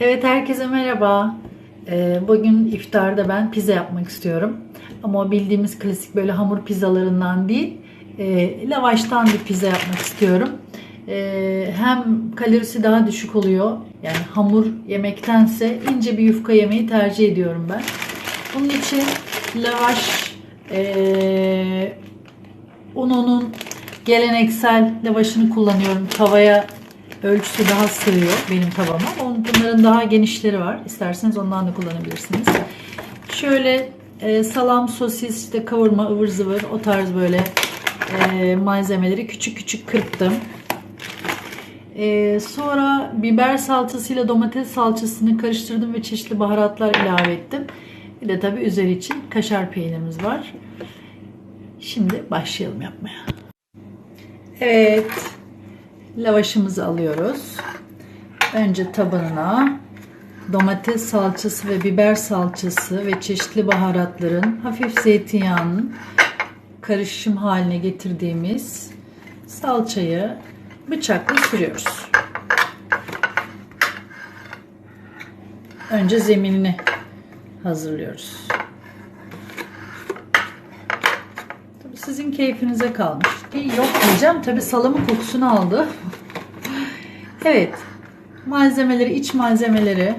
Evet herkese merhaba. Ee, bugün iftarda ben pizza yapmak istiyorum. Ama bildiğimiz klasik böyle hamur pizzalarından değil, e, lavaştan bir pizza yapmak istiyorum. Ee, hem kalorisi daha düşük oluyor. Yani hamur yemektense ince bir yufka yemeyi tercih ediyorum ben. Bunun için lavaş, e, ununun geleneksel lavaşını kullanıyorum. Tavaya ölçüsü daha sığıyor benim tavama. Bunların daha genişleri var. İsterseniz ondan da kullanabilirsiniz. Şöyle e, salam, sosis, işte kavurma, ıvır zıvır o tarz böyle e, malzemeleri küçük küçük kırptım. E, sonra biber salçasıyla domates salçasını karıştırdım ve çeşitli baharatlar ilave ettim. Bir de tabii üzeri için kaşar peynirimiz var. Şimdi başlayalım yapmaya. Evet. Lavaşımızı alıyoruz. Önce tabanına domates salçası ve biber salçası ve çeşitli baharatların hafif zeytinyağının karışım haline getirdiğimiz salçayı bıçakla sürüyoruz. Önce zeminini hazırlıyoruz. Tabii sizin keyfinize kalmış. Yok diyeceğim. Tabii salamın kokusunu aldı. evet. Malzemeleri, iç malzemeleri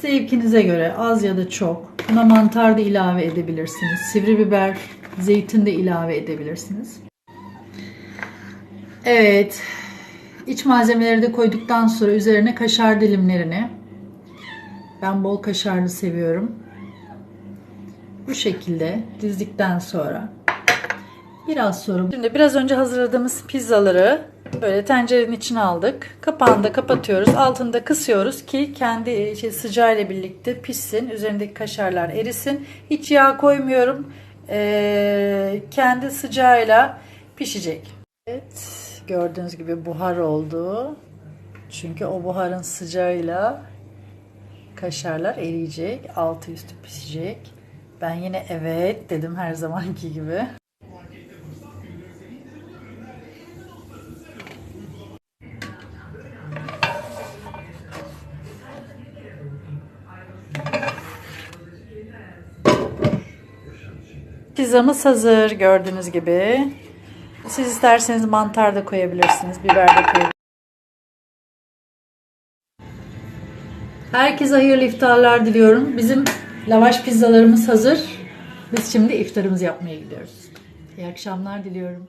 zevkinize göre az ya da çok. Buna mantar da ilave edebilirsiniz. Sivri biber, zeytin de ilave edebilirsiniz. Evet. İç malzemeleri de koyduktan sonra üzerine kaşar dilimlerini ben bol kaşarlı seviyorum. Bu şekilde dizdikten sonra biraz sonra şimdi biraz önce hazırladığımız pizzaları böyle tencerenin içine aldık. Kapağını da kapatıyoruz. Altını da kısıyoruz ki kendi şey, sıcağıyla birlikte pişsin. Üzerindeki kaşarlar erisin. Hiç yağ koymuyorum. Ee, kendi sıcağıyla pişecek. Evet. Gördüğünüz gibi buhar oldu. Çünkü o buharın sıcağıyla kaşarlar eriyecek. Altı üstü pişecek. Ben yine evet dedim her zamanki gibi. Pizzamız hazır gördüğünüz gibi. Siz isterseniz mantar da koyabilirsiniz, biber de koyabilirsiniz. Herkese hayırlı iftarlar diliyorum. Bizim lavaş pizzalarımız hazır. Biz şimdi iftarımızı yapmaya gidiyoruz. İyi akşamlar diliyorum.